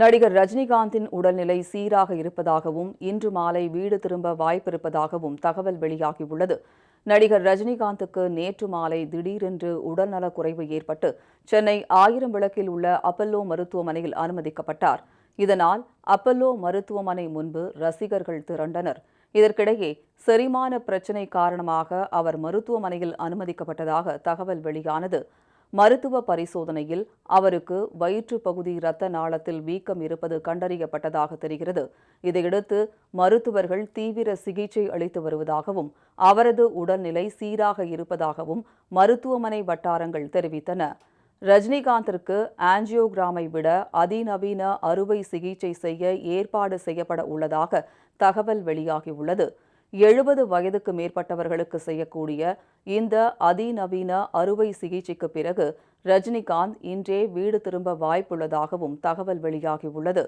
நடிகர் ரஜினிகாந்தின் உடல்நிலை சீராக இருப்பதாகவும் இன்று மாலை வீடு திரும்ப வாய்ப்பிருப்பதாகவும் தகவல் வெளியாகியுள்ளது. நடிகர் ரஜினிகாந்துக்கு நேற்று மாலை திடீரென்று உடல்நலக் குறைவு ஏற்பட்டு சென்னை ஆயிரம் விளக்கில் உள்ள அப்பல்லோ மருத்துவமனையில் அனுமதிக்கப்பட்டார். இதனால் அப்பல்லோ மருத்துவமனை முன்பு ரசிகர்கள் திரண்டனர். இதற்கிடையே செரிமான பிரச்சினை காரணமாக அவர் மருத்துவமனையில் அனுமதிக்கப்பட்டதாக தகவல் வெளியானது. மருத்துவ பரிசோதனையில் அவருக்கு வயிற்று பகுதி இரத்த நாளத்தில் வீக்கம் இருப்பது கண்டறியப்பட்டதாக தெரிகிறது. இதையடுத்து மருத்துவர்கள் தீவிர சிகிச்சை அளித்து வருவதாகவும் அவரது உடல்நிலை சீராக இருப்பதாகவும் மருத்துவமனை வட்டாரங்கள் தெரிவித்தன. ரஜினிகாந்திற்கு ஆஞ்சியோகிராமை விட அதிநவீன அறுவை சிகிச்சை செய்ய ஏற்பாடு செய்யப்பட உள்ளதாக தகவல் வெளியாகியுள்ளது. எழுபது வயதுக்கு மேற்பட்டவர்களுக்கு செய்யக்கூடிய இந்த அதிநவீன அறுவை சிகிச்சைக்கு பிறகு ரஜினிகாந்த் இன்றே வீடு திரும்ப வாய்ப்புள்ளதாகவும் தகவல் வெளியாகியுள்ளது.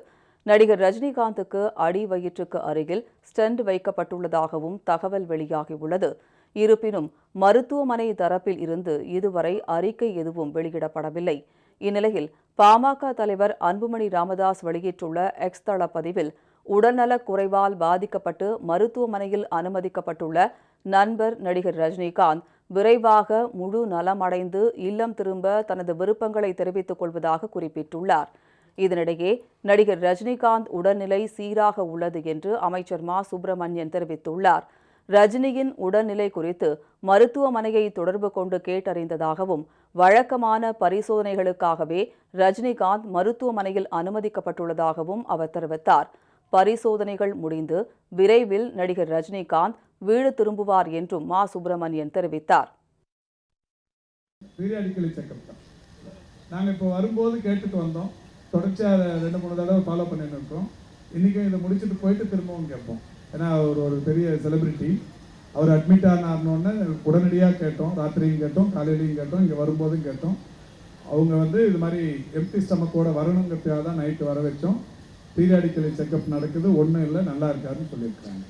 நடிகர் ரஜினிகாந்துக்கு அடி வயிற்றுக்கு அருகில் ஸ்டெண்ட் வைக்கப்பட்டுள்ளதாகவும் தகவல் வெளியாகியுள்ளது. இருப்பினும் மருத்துவமனை தரப்பில் இருந்து இதுவரை அறிக்கை எதுவும் வெளியிடப்படவில்லை. இந்நிலையில் பாமக தலைவர் அன்புமணி ராமதாஸ் வெளியிட்டுள்ள எக்ஸ் தள பதிவில் உடல்நலக் குறைவால் பாதிக்கப்பட்டு மருத்துவமனையில் அனுமதிக்கப்பட்டுள்ள நண்பர் நடிகர் ரஜினிகாந்த் விரைவாக முழு நலமடைந்து இல்லம் திரும்ப தனது விருப்பங்களை தெரிவித்துக் கொள்வதாக குறிப்பிட்டுள்ளார். இதனிடையே நடிகர் ரஜினிகாந்த் உடல்நிலை சீராக உள்ளது என்று அமைச்சர் மா. சுப்பிரமணியன் தெரிவித்துள்ளார். ரஜினியின் உடல்நிலை குறித்து மருத்துவமனையை தொடர்பு கொண்டு கேட்டறிந்ததாகவும் வழக்கமான பரிசோதனைகளுக்காகவே ரஜினிகாந்த் மருத்துவமனையில் அனுமதிக்கப்பட்டுள்ளதாகவும் அவர் தெரிவித்தார். பரிசோதனைகள் முடிந்து விரைவில் நடிகர் ரஜினிகாந்த் வீடு திரும்புவார் என்றும் மா. சுப்பிரமணியன் தெரிவித்தார். நாங்கள் இப்போ வரும்போது கேட்டுட்டு வந்தோம். தொடர்ச்சியாக ரெண்டு மூணு தடவை ஃபாலோ பண்ணிட்டு இருக்கோம். இன்றைக்கும் இதை முடிச்சுட்டு போயிட்டு திரும்பவும் கேட்போம். ஏன்னா அவர் ஒரு பெரிய செலிபிரிட்டி அவர் அட்மிட் ஆனார்னோடனே உடனடியாக கேட்டோம். ராத்திரியும் கேட்டோம் காலையிலையும் கேட்டோம் இங்கே வரும்போதும் கேட்டோம். அவங்க வந்து இது மாதிரி எம்டி ஸ்டமக்கோட வரணுங்கிறதுக்காக தான் நைட்டு வர வச்சோம். பீரியாடிக்கலி செக்கப் நடக்குது. ஒன்றும் இல்லை நல்லா இருக்காருன்னு சொல்லியிருக்காங்க